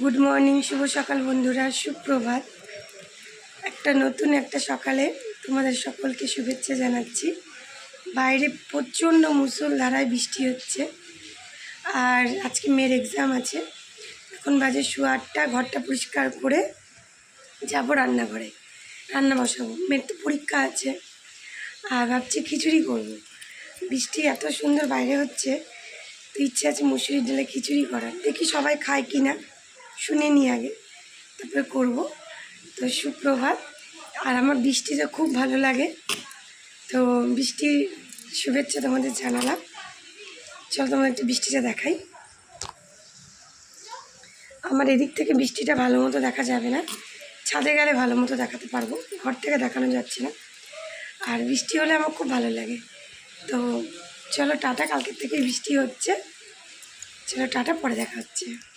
Good morning শুভ সকাল বন্ধুরা, সুপ্রভাত। একটা নতুন একটা সকালে তোমাদের সকলকে শুভেচ্ছা জানাচ্ছি। বাইরে প্রচণ্ড মুসলধারায় বৃষ্টি হচ্ছে, আর আজকে মেয়ের এক্সাম আছে। এখন বাজে শু আটটা, ঘরটা পরিষ্কার করে যাব রান্নাঘরে। রান্না বসাবো, মেয়ের তো পরীক্ষা আছে, আর ভাবছি খিচুড়ি করব। বৃষ্টি এত সুন্দর বাইরে হচ্ছে, তো ইচ্ছে আছে মুসুরির ডালে খিচুড়ি করার। দেখি সবাই খায় কি না শুনে নিই আগে। তারপরে করব। তো সুপ্রভাত। আর আমার বৃষ্টিটা খুব ভালো লাগে। তো বৃষ্টির শুভেচ্ছা তোমাদের জানালাম। চলো তোমার একটু বৃষ্টিটা দেখাই। আমার এদিক থেকে বৃষ্টিটা ভালো মতো দেখা যাবে না। ছাদে গেলে ভালো মতো দেখাতে পারব। ঘর থেকে দেখানো যাচ্ছে না। আর বৃষ্টি হলে আমার খুব ভালো লাগে। তো চলো টাটা, কালকের থেকে বৃষ্টি হচ্ছে। চলো টাটা, পরে দেখা হচ্ছে।